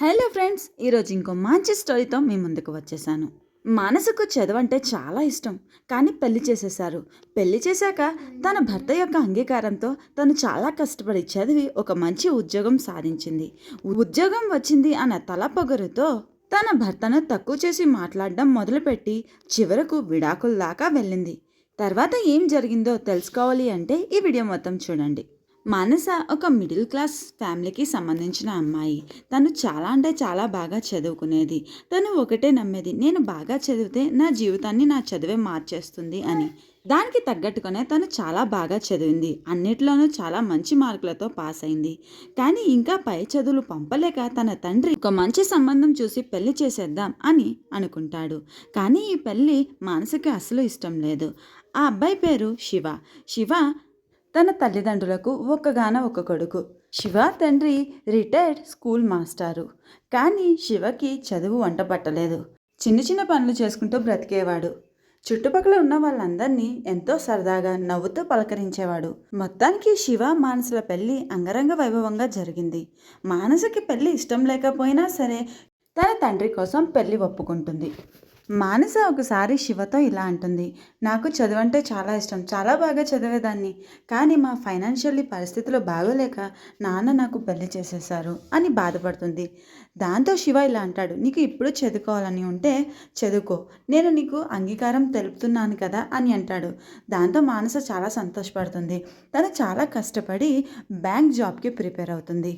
Hello friends ఈరోజు ఇంకో మంచి స్టోరీతో మీ ముందుకు వచ్చేసాను. మనసుకు చదువు అంటే చాలా ఇష్టం కానీ పెళ్ళి చేసేశారు. పెళ్ళి చేశాక తన భర్త యొక్క అంగీకారంతో తను చాలా కష్టపడి చదివి ఒక మంచి ఉద్యోగం సాధించింది. ఉద్యోగం వచ్చింది అన్న తల పొగరుతో తన భర్తను తక్కువ చేసి మాట్లాడడం మొదలుపెట్టి చివరకు విడాకుల దాకా వెళ్ళింది. తర్వాత ఏం జరిగిందో తెలుసుకోవాలి అంటే ఈ వీడియో మొత్తం చూడండి. మానస ఒక మిడిల్ క్లాస్ ఫ్యామిలీకి సంబంధించిన అమ్మాయి. తను చాలా అంటే చాలా బాగా చదువుకునేది. తను ఒకటే నమ్మేది నేను బాగా చదివితే నా జీవితాన్ని నా చదివే మార్చేస్తుంది అని. దానికి తగ్గట్టుగానే తను చాలా బాగా చదివింది. అన్నిట్లోనూ చాలా మంచి మార్కులతో పాస్ అయింది. కానీ ఇంకా పై చదువులు పంపలేక తన తండ్రి ఒక మంచి సంబంధం చూసి పెళ్ళి చేసేద్దాం అని అనుకుంటాడు. కానీ ఈ పెళ్ళి మానసకి అసలు ఇష్టం లేదు. ఆ అబ్బాయి పేరు శివ. శివ తన తల్లిదండ్రులకు ఒక్కగాన ఒక కొడుకు. శివ తండ్రి రిటైర్డ్ స్కూల్ మాస్టారు. కానీ శివకి చదువు వంట పట్టలేదు. చిన్న చిన్న పనులు చేసుకుంటూ బ్రతికేవాడు. చుట్టుపక్కల ఉన్న వాళ్ళందరినీ ఎంతో సరదాగా నవ్వుతూ పలకరించేవాడు. మొత్తానికి శివ మానసుల పెళ్ళి అంగరంగ వైభవంగా జరిగింది. మానసుకి పెళ్ళి ఇష్టం లేకపోయినా సరే తన తండ్రి కోసం పెళ్ళి ఒప్పుకుంటుంది. మానస ఒకసారి శివతో ఇలా అంటుంది నాకు చదువు అంటే చాలా ఇష్టం చాలా బాగా చదివేదాన్ని కానీ మా ఫైనాన్షియల్లీ పరిస్థితులు బాగోలేక నాన్న నాకు పెళ్ళి చేసేశారు అని బాధపడుతుంది. దాంతో శివ ఇలా అంటాడు నీకు ఇప్పుడు చదువుకోవాలని ఉంటే చదువుకో నేను నీకు అంగీకారం తెలుపుతున్నాను కదా అని అంటాడు. దాంతో మానస చాలా సంతోషపడుతుంది. తను చాలా కష్టపడి బ్యాంక్ జాబ్కి ప్రిపేర్ అవుతుంది.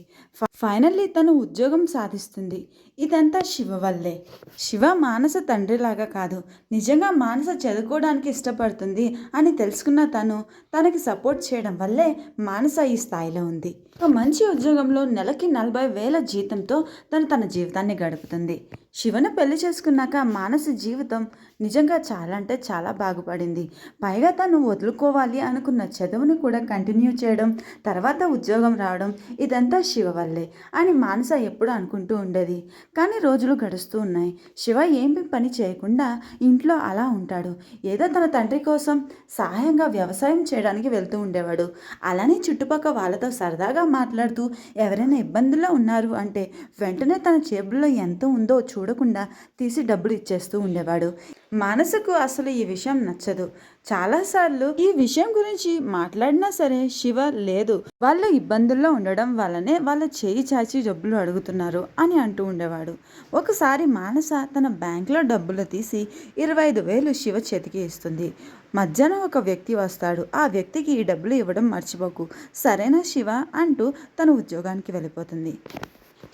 ఫైనల్లీ తను ఉద్యోగం సాధిస్తుంది. ఇదంతా శివ వల్లే. శివ మానస తండ్రి తండ్రిలాగా కాదు. నిజంగా మానస చదువుకోవడానికి ఇష్టపడుతుంది అని తెలుసుకున్న తను తనకి సపోర్ట్ చేయడం వల్లే మానస ఈ స్థాయిలో ఉంది. ఒక మంచి ఉద్యోగంలో నెలకి నలభై వేల జీతంతో తను తన జీవితాన్ని గడుపుతుంది. శివను పెళ్ళి చేసుకున్నాక మానస జీవితం నిజంగా చాలా అంటే చాలా బాగుపడింది. పైగా తను వదులుకోవాలి అనుకున్న చదువుని కూడా కంటిన్యూ చేయడం తర్వాత ఉద్యోగం రావడం ఇదంతా శివ వల్లే అని మానస ఎప్పుడు అనుకుంటూ ఉండేది. కానీ రోజులు గడుస్తూ ఉన్నాయి. శివ ఏమి పని చేయకుండా ఇంట్లో అలా ఉంటాడు. ఏదో తన తండ్రి కోసం సహాయంగా వ్యవసాయం చేయడానికి వెళ్తూ ఉండేవాడు. అలానే చుట్టుపక్కల వాళ్ళతో సరదాగా మాట్లాడుతూ ఎవరైనా ఇబ్బందుల్లో ఉన్నారు అంటే వెంటనే తన జేబులో ఎంత ఉందో చూడకుండా తీసి డబ్బులు ఇచ్చేస్తూ ఉండేవాడు. మనసుకు అసలు ఈ విషయం నచ్చదు. చాలాసార్లు ఈ విషయం గురించి మాట్లాడినా సరే శివ లేదు. వాళ్ళు ఇబ్బందుల్లో ఉండడం వల్లనే వాళ్ళ చేయి చాచి డబ్బులు అడుగుతున్నారు అని అంటూ ఉండేవాడు. ఒకసారి మానస తన బ్యాంకులో డబ్బులు తీసి ఇరవై ఐదు వేలు శివ చేతికి ఇస్తుంది. మధ్యాహ్నం ఒక వ్యక్తి వస్తాడు. ఆ వ్యక్తికి ఈ డబ్బులు ఇవ్వడం మర్చిపోకు. సరేనా శివ? అంటూ తన ఉద్యోగానికి వెళ్ళిపోతుంది.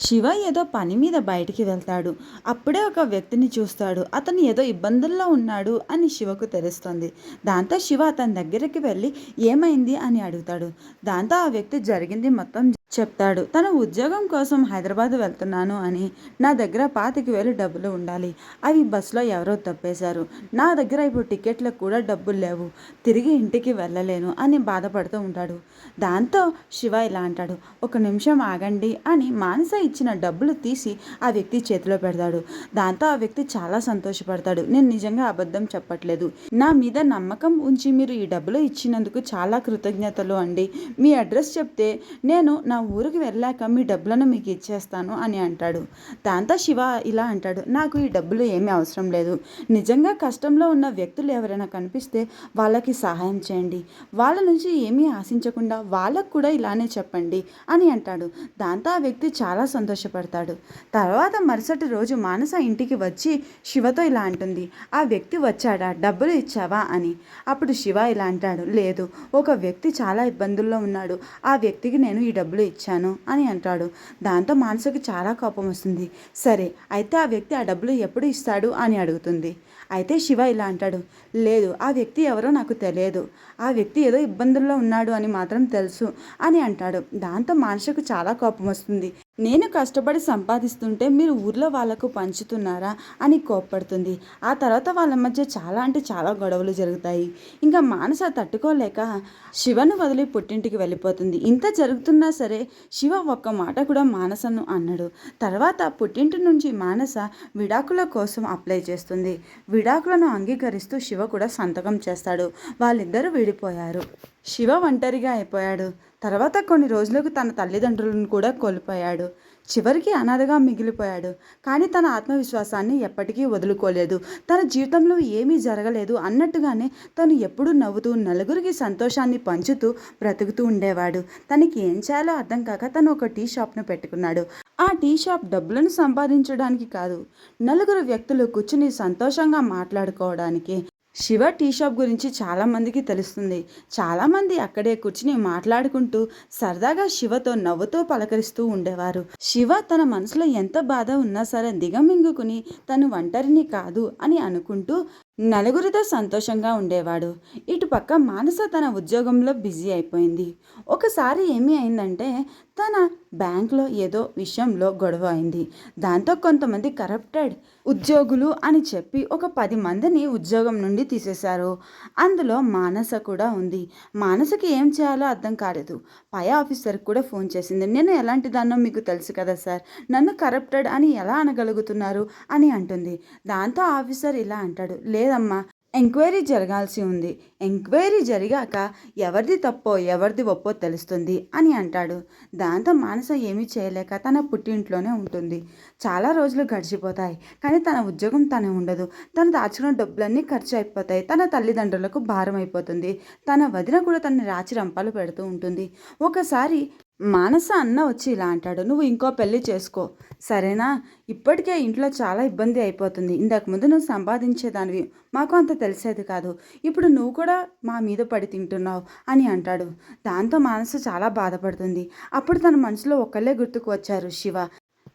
శివ ఏదో పని మీద బయటికి వెళ్తాడు. అప్పుడే ఒక వ్యక్తిని చూస్తాడు. అతను ఏదో ఇబ్బందుల్లో ఉన్నాడు అని శివకు తెలుస్తుంది. దాంతో శివ అతని దగ్గరికి వెళ్ళి ఏమైంది అని అడుగుతాడు. దాంతో ఆ వ్యక్తి జరిగింది మొత్తం చెప్తాడు. తన ఉద్యోగం కోసం హైదరాబాద్ వెళ్తున్నాను అని నా దగ్గర పాతికి వేలు డబ్బులు ఉండాలి. అవి బస్సులో ఎవరో తప్పేశారు. నా దగ్గర ఇప్పుడు టికెట్లకు కూడా డబ్బులు లేవు. తిరిగి ఇంటికి వెళ్ళలేను అని బాధపడుతూ ఉంటాడు. దాంతో శివ ఇలా అంటాడు. ఒక నిమిషం ఆగండి అని మానస ఇచ్చిన డబ్బులు తీసి ఆ వ్యక్తి చేతిలో పెడతాడు. దాంతో ఆ వ్యక్తి చాలా సంతోషపడతాడు. నేను నిజంగా అబద్ధం చెప్పట్లేదు. నా మీద నమ్మకం ఉంచి మీరు ఈ డబ్బులు ఇచ్చినందుకు చాలా కృతజ్ఞతలు అండి. మీ అడ్రస్ చెప్తే నేను నా ఊరికి వెళ్ళాక మీ డబ్బులను మీకు ఇచ్చేస్తాను అని అంటాడు. దాంతో శివ ఇలా అంటాడు నాకు ఈ డబ్బులు ఏమీ అవసరం లేదు. నిజంగా కష్టంలో ఉన్న వ్యక్తులు ఎవరైనా కనిపిస్తే వాళ్ళకి సహాయం చేయండి. వాళ్ళ నుంచి ఏమీ ఆశించకుండా వాళ్ళకు కూడా ఇలానే చెప్పండి అని అంటాడు. దాంతో ఆ వ్యక్తి చాలా సంతోషపడతాడు. తర్వాత మరుసటి రోజు మానస ఇంటికి వచ్చి శివతో ఇలా అంటుంది ఆ వ్యక్తి వచ్చాడా? డబ్బులు ఇచ్చావా? అని. అప్పుడు శివ ఇలా అంటాడు లేదు. ఒక వ్యక్తి చాలా ఇబ్బందుల్లో ఉన్నాడు. ఆ వ్యక్తికి నేను ఈ డబ్బులు ఇచ్చాను అని అంటాడు. దాంతో మానసకి చాలా కోపం వస్తుంది. సరే అయితే ఆ వ్యక్తి ఆ డబ్బులు ఎప్పుడు ఇస్తాడు అని అడుగుతుంది. అయితే శివ ఇలా అంటాడు. లేదు ఆ వ్యక్తి ఎవరో నాకు తెలియదు. ఆ వ్యక్తి ఏదో ఇబ్బందుల్లో ఉన్నాడు అని మాత్రం తెలుసు అని అంటాడు. దాంతో మానసకు చాలా కోపం వస్తుంది. నేను కష్టపడి సంపాదిస్తుంటే మీరు ఊర్లో వాళ్ళకు పంచుతున్నారా అని కోప్పడుతుంది. ఆ తర్వాత వాళ్ళ మధ్య చాలా అంటే చాలా గొడవలు జరుగుతాయి. ఇంకా మానస తట్టుకోలేక శివను వదిలి పుట్టింటికి వెళ్ళిపోతుంది. ఇంత జరుగుతున్నా సరే శివ ఒక్క మాట కూడా మానసను అన్నాడు తర్వాత పుట్టింటి నుంచి మానస విడాకుల కోసం అప్లై చేస్తుంది. విడాకులను అంగీకరిస్తూ శివ కూడా సంతకం చేస్తాడు. వాళ్ళిద్దరూ విడిపోయారు. శివ ఒంటరిగా అయిపోయాడు. తర్వాత కొన్ని రోజులకు తన తల్లిదండ్రులను కూడా కోల్పోయాడు. చివరికి అనాథగా మిగిలిపోయాడు. కానీ తన ఆత్మవిశ్వాసాన్ని ఎప్పటికీ వదులుకోలేదు. తన జీవితంలో ఏమీ జరగలేదు అన్నట్టుగానే తను ఎప్పుడూ నవ్వుతూ నలుగురికి సంతోషాన్ని పంచుతూ బ్రతుకుతూ ఉండేవాడు. తనకి ఏం చేయాలో అర్థం కాక తను ఒక టీ షాప్ను పెట్టుకున్నాడు. ఆ టీ షాప్ డబ్బులను సంపాదించడానికి కాదు నలుగురు వ్యక్తులు కూర్చుని సంతోషంగా మాట్లాడుకోవడానికి. శివ టీ షాప్ గురించి చాలామందికి తెలుస్తుంది. చాలామంది అక్కడే కూర్చుని మాట్లాడుకుంటూ సరదాగా శివతో నవ్వుతో పలకరిస్తూ ఉండేవారు. శివ తన మనసులో ఎంత బాధ ఉన్నా సరే దిగమింగుకుని తను ఒంటరిని కాదు అని అనుకుంటూ నలుగురితో సంతోషంగా ఉండేవాడు. ఇటుపక్క మానస తన ఉద్యోగంలో బిజీ అయిపోయింది. ఒకసారి ఏమి అయిందంటే తన బ్యాంక్లో ఏదో విషయంలో గొడవ అయింది. దాంతో కొంతమంది కరప్టెడ్ ఉద్యోగులు అని చెప్పి ఒక పది మందిని ఉద్యోగం నుండి తీసేశారు. అందులో మానస కూడా ఉంది. మానసకి ఏం చేయాలో అర్థం కాలేదు. పై ఆఫీసర్కి కూడా ఫోన్ చేసింది. నేను ఎలాంటి దాన్నో మీకు తెలుసు కదా సార్. నన్ను కరప్టెడ్ అని ఎలా అనగలుగుతున్నారు? అని అంటుంది. దాంతో ఆఫీసర్ ఇలా అంటాడు. లే లేదమ్మా. ఎంక్వైరీ జరగాల్సి ఉంది. ఎంక్వైరీ జరిగాక ఎవరిది తప్పో ఎవరిది ఒప్పో తెలుస్తుంది అని అంటాడు. దాంతో మానస ఏమీ చేయలేక తన పుట్టింట్లోనే ఉంటుంది. చాలా రోజులు గడిచిపోతాయి. కానీ తన ఉద్యోగం తనే ఉండదు. తను దాచుకున్న డబ్బులన్నీ ఖర్చు అయిపోతాయి. తన తల్లిదండ్రులకు భారం అయిపోతుంది. తన వదిన కూడా తన రాచి రంపాలు పెడుతూ ఉంటుంది. ఒకసారి మానస అన్న వచ్చి ఇలా అంటాడు నువ్వు ఇంకో పెళ్ళి చేసుకో. సరేనా? ఇప్పటికే ఇంట్లో చాలా ఇబ్బంది అయిపోతుంది. ఇంతకు ముందు నువ్వు సంపాదించేదానివి మాకు అంత తెలిసేది కాదు. ఇప్పుడు నువ్వు కూడా మా మీద పడి తింటున్నావు అని అంటాడు. దాంతో మానస చాలా బాధపడుతుంది. అప్పుడు తన మనసులో ఒకళ్ళే గుర్తుకు వచ్చారు శివ.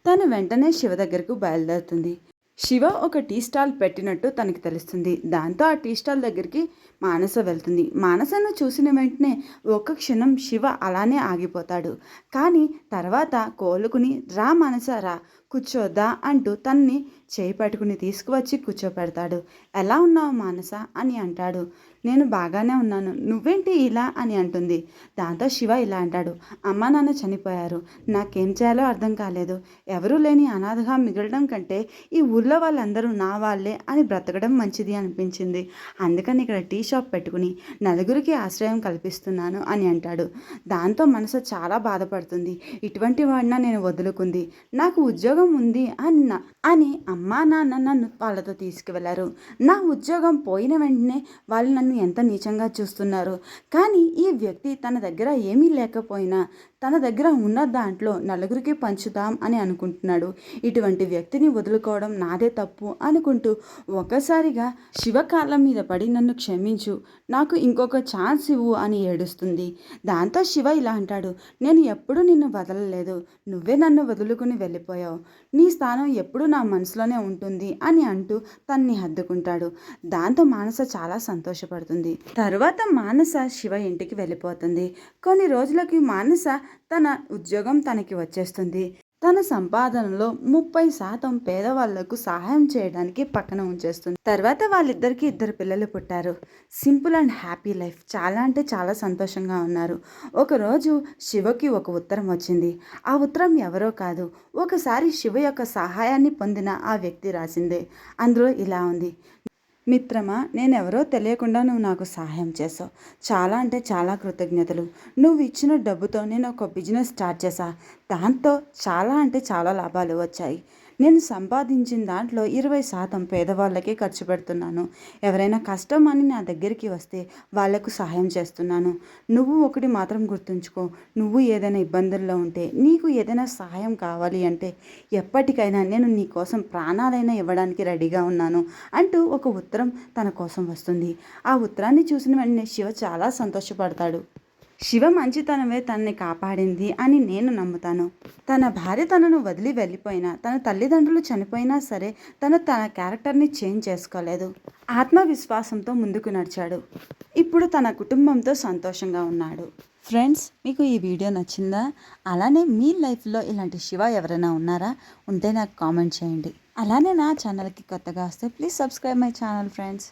తను వెంటనే శివ దగ్గరకు బయలుదేరుతుంది. శివ ఒక టీ స్టాల్ పెట్టినట్టు తనకి తెలుస్తుంది. దాంతో ఆ టీ స్టాల్ దగ్గరికి మానస వెళ్తుంది. మానసను చూసిన వెంటనే ఒక క్షణం శివ అలానే ఆగిపోతాడు. కానీ తర్వాత కోలుకుని రా మానస రా కూర్చోద్దా అంటూ తన్ని చేయి పట్టుకుని తీసుకువచ్చి కూర్చోపెడతాడు. ఎలా ఉన్నావు మానస? అని అంటాడు. నేను బాగానే ఉన్నాను. నువ్వేంటి ఇలా? అని అంటుంది. దాంతో శివ ఇలా అంటాడు. అమ్మ నాన్న చనిపోయారు. నాకేం చేయాలో అర్థం కాలేదు. ఎవరూ లేని అనాథగా మిగలడం కంటే ఈ ఊర్లో వాళ్ళందరూ నా వాళ్ళే అని బ్రతకడం మంచిది అనిపించింది. అందుకని ఇక్కడ టీ షాప్ పెట్టుకుని నలుగురికి ఆశ్రయం కల్పిస్తున్నాను అని అంటాడు. దాంతో మనసు చాలా బాధపడుతుంది. ఇటువంటి వాడిన నేను వదులుకుంది. నాకు ఉద్యోగం ఉంది అన్న అని అమ్మా నాన్న నన్ను వాళ్ళతో తీసుకువెళ్ళారు నా ఉద్యోగం పోయిన వెంటనే వాళ్ళు నన్ను ఎంత నీచంగా చూస్తున్నారు. కానీ ఈ వ్యక్తి తన దగ్గర ఏమీ లేకపోయినా తన దగ్గర ఉన్న దాంట్లో నలుగురికి పంచుదాం అని అనుకుంటున్నాడు. ఇటువంటి వ్యక్తిని వదులుకోవడం నాదే తప్పు అనుకుంటూ ఒక్కసారిగా శివకాలం మీద పడి నన్ను క్షమించు నాకు ఇంకొక ఛాన్స్ ఇవ్వు అని ఏడుస్తుంది. దాంతో శివ ఇలా అంటాడు నేను ఎప్పుడూ నిన్ను వదలలేదు. నువ్వే నన్ను వదులుకుని వెళ్ళిపోయావు. నీ స్థానం ఎప్పుడూ నా మనసులోనే ఉంటుంది అని అంటూ తన్ని హద్దుకుంటాడు. దాంతో మానస చాలా సంతోషపడుతుంది. తర్వాత మానస శివ ఇంటికి వెళ్ళిపోతుంది. కొన్ని రోజులకి మానస తన ఉద్యోగం తనకి వచ్చేస్తుంది. తన సంపాదనలో ముప్పై శాతం పేదవాళ్ళకు సహాయం చేయడానికి పక్కన ఉంచేస్తుంది. తర్వాత వాళ్ళిద్దరికి ఇద్దరు పిల్లలు పుట్టారు. Simple and happy life. చాలా అంటే చాలా సంతోషంగా ఉన్నారు. ఒకరోజు శివకి ఒక ఉత్తరం వచ్చింది. ఆ ఉత్తరం ఎవరో కాదు. ఒకసారి శివ యొక్క సహాయాన్ని పొందిన ఆ వ్యక్తి రాసిందే. అందులో ఇలా ఉంది. మిత్రమా నేనెవరో తెలియకుండా నువ్వు నాకు సహాయం చేసావు చాలా అంటే చాలా కృతజ్ఞతలు. నువ్వు ఇచ్చిన డబ్బుతో నేను ఒక బిజినెస్ స్టార్ట్ చేశా. దాంతో చాలా అంటే చాలా లాభాలు వచ్చాయి. నేను సంపాదించిన దాంట్లో ఇరవై శాతం పేదవాళ్ళకే ఖర్చు పెడుతున్నాను. ఎవరైనా కష్టం అని నా దగ్గరికి వస్తే వాళ్ళకు సహాయం చేస్తున్నాను. నువ్వు ఒకటి మాత్రం గుర్తుంచుకో. నువ్వు ఏదైనా ఇబ్బందుల్లో ఉంటే నీకు ఏదైనా సహాయం కావాలి అంటే ఎప్పటికైనా నేను నీ కోసం ప్రాణాలైనా ఇవ్వడానికి రెడీగా ఉన్నాను అంటూ ఒక ఉత్తరం తన కోసం వస్తుంది. ఆ ఉత్తరాన్ని చూసిన వెంటనే శివ చాలా సంతోషపడతాడు. శివ మంచితనమే తనని కాపాడింది అని నేను నమ్ముతాను. తన భార్య తనను వదిలి వెళ్ళిపోయినా తన తల్లిదండ్రులు చనిపోయినా సరే తను తన క్యారెక్టర్ని చేంజ్ చేసుకోలేదు. ఆత్మవిశ్వాసంతో ముందుకు నడిచాడు. ఇప్పుడు తన కుటుంబంతో సంతోషంగా ఉన్నాడు. ఫ్రెండ్స్ మీకు ఈ వీడియో నచ్చిందా? అలానే మీ లైఫ్లో ఇలాంటి శివ ఎవరైనా ఉన్నారా? ఉంటే నాకు కామెంట్ చేయండి. అలానే నా ఛానల్కి కొత్తగా వస్తే please subscribe my channel friends.